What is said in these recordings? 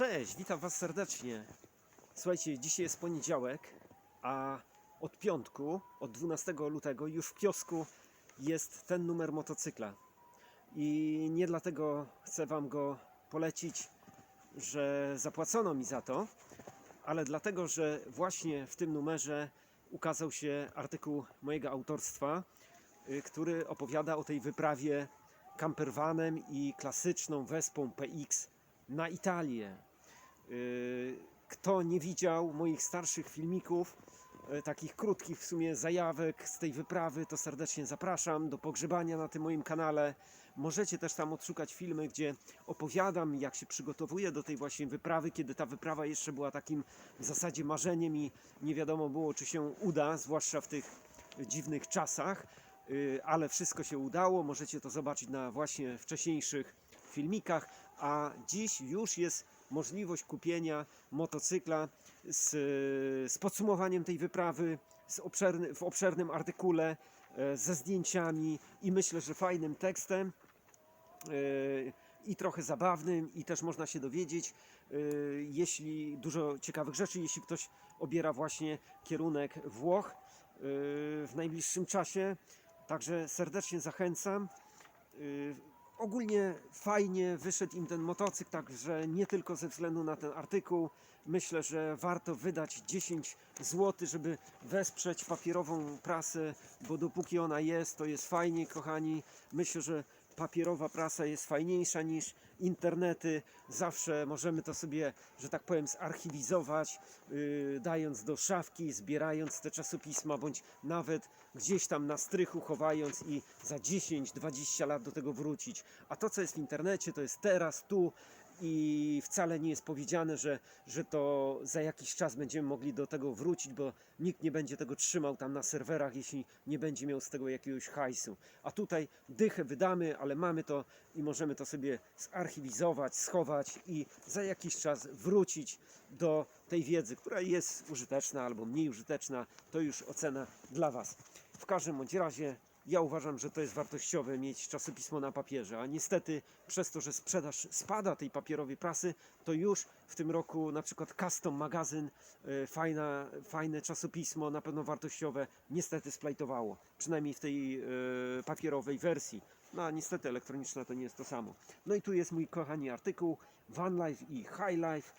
Cześć, witam Was serdecznie. Słuchajcie, dzisiaj jest poniedziałek, a od piątku, od 12 lutego, już w kiosku jest ten numer motocykla. I nie dlatego chcę Wam go polecić, że zapłacono mi za to, ale dlatego, że właśnie w tym numerze ukazał się artykuł mojego autorstwa, y, który opowiada o tej wyprawie campervanem i klasyczną Wespą PX na Italię. Y, Kto nie widział moich starszych filmików, y, takich krótkich w sumie zajawek z tej wyprawy, to serdecznie zapraszam do pogrzebania na tym moim kanale. Możecie też tam odszukać filmy, gdzie opowiadam, jak się przygotowuję do tej właśnie wyprawy, kiedy ta wyprawa jeszcze była takim w zasadzie marzeniem i nie wiadomo było, czy się uda, zwłaszcza w tych dziwnych czasach, Y, ale wszystko się udało. Możecie to zobaczyć na właśnie wcześniejszych filmikach, a dziś już jest możliwość kupienia motocykla z, z podsumowaniem tej wyprawy z obszerny, w obszernym artykule e, ze zdjęciami i myślę, że fajnym tekstem e, i trochę zabawnym i też można się dowiedzieć e, jeśli dużo ciekawych rzeczy, jeśli ktoś obiera właśnie kierunek Włoch w najbliższym czasie. Także serdecznie zachęcam. Ogólnie fajnie wyszedł im ten motocykl, także nie tylko ze względu na ten artykuł. Myślę, że warto wydać 10 zł, żeby wesprzeć papierową prasę, bo dopóki ona jest, to jest fajnie, kochani. Myślę, że papierowa prasa jest fajniejsza niż internety. Zawsze możemy to sobie, że tak powiem, zarchiwizować, yy, dając do szafki, zbierając te czasopisma, bądź nawet gdzieś tam na strychu chowając i za 10-20 lat do tego wrócić. A to, co jest w internecie, to jest teraz, tu i wcale nie jest powiedziane, że, że to za jakiś czas będziemy mogli do tego wrócić, bo nikt nie będzie tego trzymał tam na serwerach, jeśli nie będzie miał z tego jakiegoś hajsu. A tutaj dychę wydamy, ale mamy to i możemy to sobie zarchiwizować, schować i za jakiś czas wrócić do tej wiedzy, która jest użyteczna albo mniej użyteczna. To już ocena dla Was. W każdym bądź razie ja uważam, że to jest wartościowe mieć czasopismo na papierze, a niestety przez to, że sprzedaż spada tej papierowej prasy, to już w tym roku na przykład Custom Magazyn, e, fajna, fajne czasopismo, na pewno wartościowe, niestety splajtowało, przynajmniej w tej e, papierowej wersji. No a niestety elektroniczna to nie jest to samo. No i tu jest mój kochani artykuł Van Life i High Life.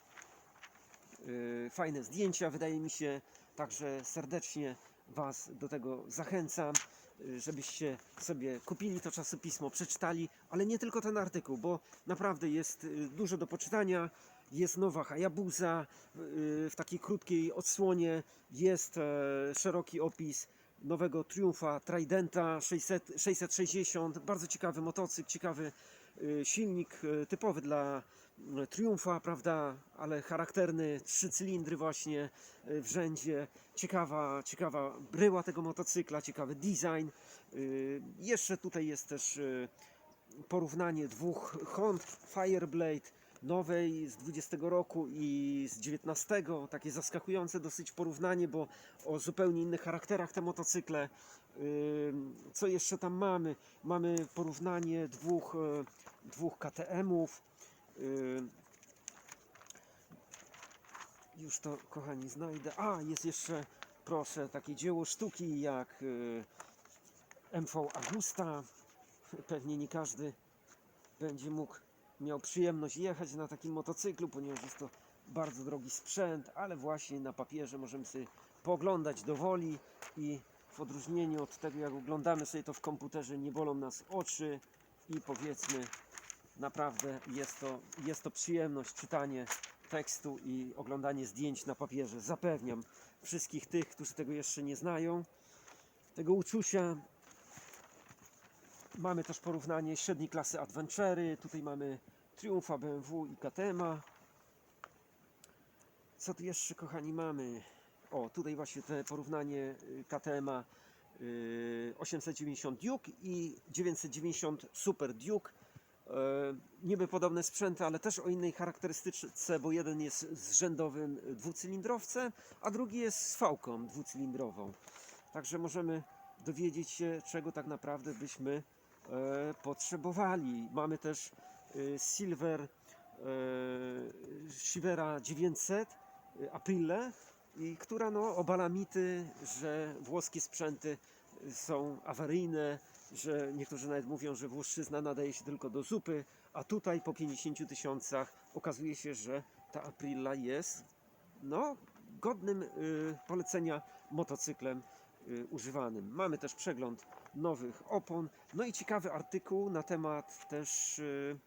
Yy, fajne zdjęcia, wydaje mi się. Także serdecznie Was do tego zachęcam, yy, żebyście sobie kupili to czasopismo, przeczytali, ale nie tylko ten artykuł, bo naprawdę jest yy, dużo do poczytania. Jest nowa Hayabusa yy, w takiej krótkiej odsłonie, jest e, szeroki opis nowego Triumfa Tridenta 600, 660, bardzo ciekawy motocykl, ciekawy y, silnik y, typowy dla y, Triumfa, prawda, ale charakterny, trzy cylindry właśnie y, w rzędzie, ciekawa, ciekawa bryła tego motocykla, ciekawy design. Y, Jeszcze tutaj jest też y, porównanie dwóch Hond Fireblade nowej z 20 roku i z 19. Takie zaskakujące dosyć porównanie, bo o zupełnie innych charakterach te motocykle. Co jeszcze tam mamy? Mamy porównanie dwóch, e, dwóch KTM-ów. Już to, kochani, znajdę. A, jest jeszcze, proszę, takie dzieło sztuki jak e, MV Agusta. Pewnie nie każdy będzie mógł, miał przyjemność jechać na takim motocyklu, ponieważ jest to bardzo drogi sprzęt, ale właśnie na papierze możemy sobie pooglądać do woli i w odróżnieniu od tego, jak oglądamy sobie to w komputerze, nie bolą nas oczy i powiedzmy, naprawdę jest to, jest to przyjemność czytanie tekstu i oglądanie zdjęć na papierze. Zapewniam wszystkich tych, którzy tego jeszcze nie znają, tego uczucia, Mamy też porównanie średniej klasy Adventury. Tutaj mamy Triumfa, BMW i KTM. Co tu jeszcze, kochani, mamy? O, tutaj właśnie te porównanie y, KTM y, 890 Duke i 990 Super Duke. E, Niby podobne sprzęty, ale też o innej charakterystyce, bo jeden jest z rzędowym dwucylindrowcem, a drugi jest z fałką dwucylindrową. Także możemy dowiedzieć się, czego tak naprawdę byśmy potrzebowali. Mamy też e, Silver Shivera 900 e, Aprile, i która no, obala mity, że włoskie sprzęty są awaryjne, że niektórzy nawet mówią, że włoszczyzna nadaje się tylko do zupy, a tutaj po 50 tysiącach okazuje się, że ta Aprilla jest no, godnym y, polecenia motocyklem używanym. Mamy też przegląd nowych opon, no i ciekawy artykuł na temat też y,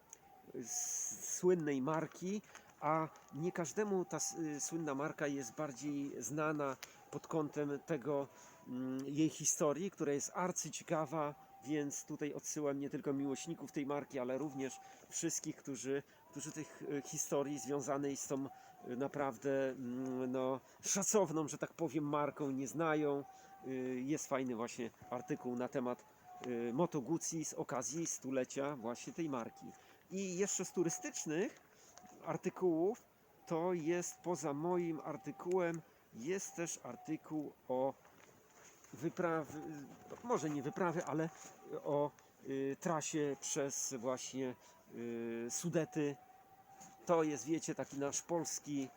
słynnej marki, a nie każdemu ta y, słynna marka jest bardziej znana pod kątem tego mm, jej historii, która jest arcyciekawa, więc tutaj odsyłam nie tylko miłośników tej marki, ale również wszystkich, którzy, którzy tych y, historii związanej z tą y, naprawdę mm, no, szacowną, że tak powiem, marką nie znają. Y, Jest fajny właśnie artykuł na temat y, Moto Guzzi z okazji stulecia właśnie tej marki. I jeszcze z turystycznych artykułów to jest poza moim artykułem jest też artykuł o wyprawy, może nie wyprawy, ale o y, trasie przez właśnie y, Sudety. To jest, wiecie, taki nasz polski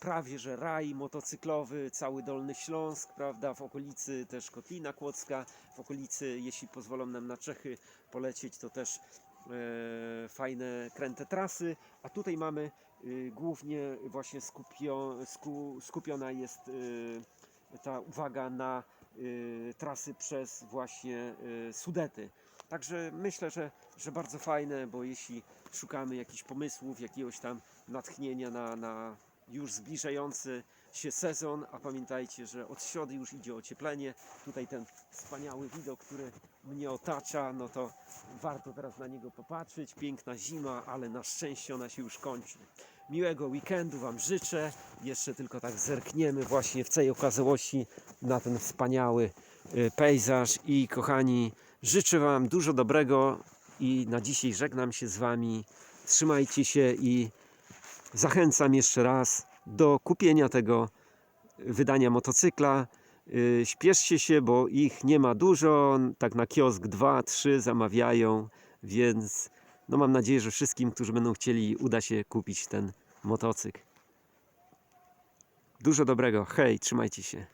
prawie że raj motocyklowy, cały Dolny Śląsk, prawda, w okolicy też Kotlina Kłodzka, w okolicy, jeśli pozwolą nam na Czechy polecieć, to też e, fajne kręte trasy, a tutaj mamy y, głównie właśnie skupio, sku, skupiona jest ta uwaga na trasy przez właśnie Sudety. Także myślę, że, że bardzo fajne, bo jeśli szukamy jakichś pomysłów, jakiegoś tam natchnienia na, na już zbliżający się sezon, a pamiętajcie, że od środy już idzie ocieplenie. Tutaj ten wspaniały widok, który mnie otacza, no to warto teraz na niego popatrzeć. Piękna zima, ale na szczęście ona się już kończy. Miłego weekendu Wam życzę. Jeszcze tylko tak zerkniemy właśnie w całej okazałości na ten wspaniały y, pejzaż i kochani, życzę Wam dużo dobrego i na dzisiaj żegnam się z Wami. Trzymajcie się i zachęcam jeszcze raz do kupienia tego wydania motocykla. Y, Śpieszcie się, bo ich nie ma dużo. Tak na kiosk 2, 3 zamawiają, więc no mam nadzieję, że wszystkim, którzy będą chcieli, uda się kupić ten motocykl. Dużo dobrego. Hej, trzymajcie się.